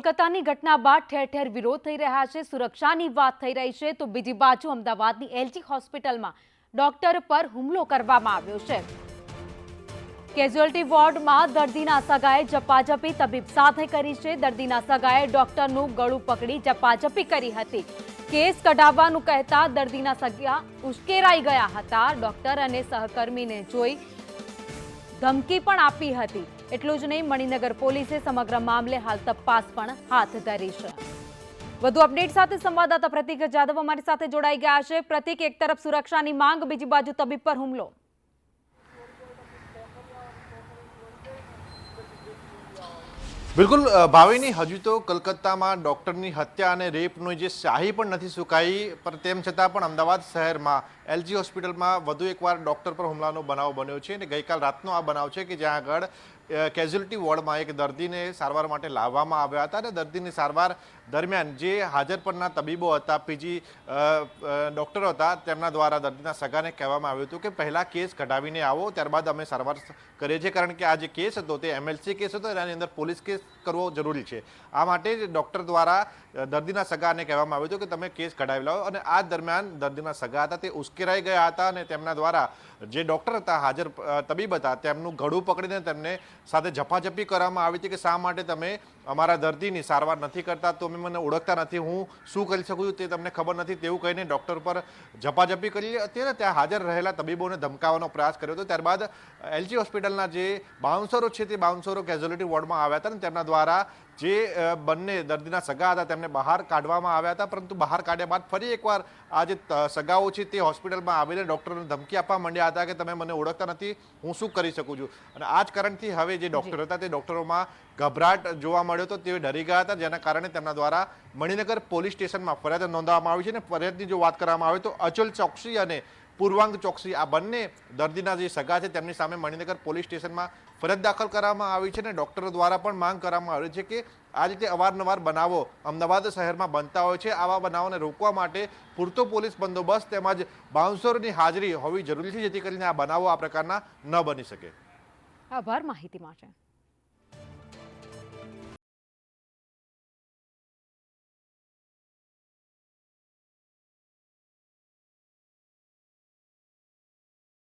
કોલકાતાની ઘટના બાદ ઠેર ઠેર વિરોધ થઈ રહ્યા છે, સુરક્ષાની વાત થઈ રહી છે, તો બીજી બાજુ અમદાવાદની એલજી હોસ્પિટલમાં ડોક્ટર પર હુમલો કરવામાં આવ્યો છે. કેઝ્યુઅલ્ટી વોર્ડમાં દર્દીના સગાએ ઝપાઝપી તબીબ સાથે કરી છે. દર્દીના સગાએ ડોક્ટરનું ગળું પકડી જપાજપી કરી હતી. કેસ કઢાવવાનું કહેતા દર્દીના સગા ઉશ્કેરાઈ ગયા હતા. ડોક્ટર અને સહકર્મીને જોઈ ધમકી પણ આપી હતી. એટલું જ નહીં, મણિનગર પોલીસે સમગ્ર મામલે હાલ તપાસ પણ હાથ ધરી છે. વધુ અપડેટ સાથે સંવાદદાતા પ્રતિક જાદવ અમારી સાથે જોડાઈ ગયા છે. પ્રતિક, એક તરફ સુરક્ષાની માંગ, બીજી બાજુ તબીબ પર હુમલો. બિલકુલ ભાવિની હજુ તો કલકત્તામાં ડોક્ટરની હત્યા અને રેપનો જે શાહી પણ નથી સુકાઈ પણ તેમ છતાં પણ અમદાવાદ શહેરમાં, એલજી હોસ્પિટલમાં વધુ એકવાર ડોક્ટર પર હુમલાનો બનાવ બન્યો છે અને ગઈકાલ રાતનો આ બનાવ છે કે જ્યાં આગળ કેઝ્યુઅલિટી વોર્ડમાં એક દર્દીને સારવાર માટે લાવવામાં આવ્યા હતા અને દર્દીની સારવાર દરમિયાન જે હાજર પરના તબીબો હતા, પીજી ડૉક્ટરો હતા, તેમના દ્વારા દર્દીના સગાને કહેવામાં આવ્યું હતું કે પહેલાં કેસ કઢાવીને આવો, ત્યારબાદ અમે સારવાર કરીએ છીએ. કારણ કે આ જે કેસ હતો તે એમએલસી કેસ હતો એની અંદર પોલીસ કેસ કરવો જરૂરી છે. આ માટે ડૉક્ટર દ્વારા દર્દીના સગાને કહેવામાં આવ્યું હતું કે તમે કેસ કઢાવી લાવો. અને આ દરમિયાન દર્દીના સગા હતા, તે ઉશ્કેરાઈ ગયા હતા અને તેમના દ્વારા જે ડૉક્ટર હતા, હાજર તબીબ હતા, તેમનું ઘડું પકડીને તેમને સાથે ઝપાઝપી કરવામાં આવી હતી કે શા માટે તમે અમારા દર્દીની સારવાર નથી કરતા? તમે મને ઓળખતા નથી. હું શું કરી શકું છું તે તમને ખબર નથી. તેવું કહીને ડૉક્ટર પર ઝપાઝપી કરી અત્યારે ત્યાં હાજર રહેલા તબીબોને ધમકાવવાનો પ્રયાસ કર્યો હતો. ત્યારબાદ એલજી હોસ્પિટલના જે બાઉન્સરો છે તે બાઉન્સરો કેઝ્યુલિટી વોર્ડમાં આવ્યા હતા ને તેમના દ્વારા જે બંને દર્દીના સગા હતા તેમને બહાર કાઢવામાં આવ્યા હતા. પરંતુ બહાર કાઢ્યા બાદ ફરી એકવાર આ જે સગાઓ છે તે હોસ્પિટલમાં આવીને ડૉક્ટરને ધમકી આપવા માંડ્યા હતા કે તમે મને ઓળખતા નથી. હું શું કરી શકું છું? અને આ જ કારણથી હવે જે ડોક્ટર હતા તે ડોક્ટરોમાં ગભરાટ જોવા મળ્યો હતો તે ડરી ગયા હતા જેના કારણે તેમના દ્વારા મણિનગર પોલીસ સ્ટેશનમાં ફરિયાદ નોંધવામાં આવી છે અને ફરિયાદની જો વાત કરવામાં આવે તો અચલ ચોકસી અને પૂર્વાંગ ચોકસી આ બંને દર્દીના જે સગા છે તેમની સામે મણિનગર પોલીસ સ્ટેશનમાં ફરજ દાખલ કરવામાં આવી છે અને ડોક્ટરો દ્વારા પણ માંગ કરવામાં આવી છે કે આ રીતે અવારનવાર બનાવો અમદાવાદ શહેરમાં બનતા હોય છે. આવા બનાવોને રોકવા માટે પૂરતો પોલીસ બંદોબસ્ત તેમજ બાઉન્સરોની હાજરી હોવી જરૂરી છે જેથી કરીને આ બનાવો આ પ્રકારના ન બની શકે. આભાર માહિતી માટે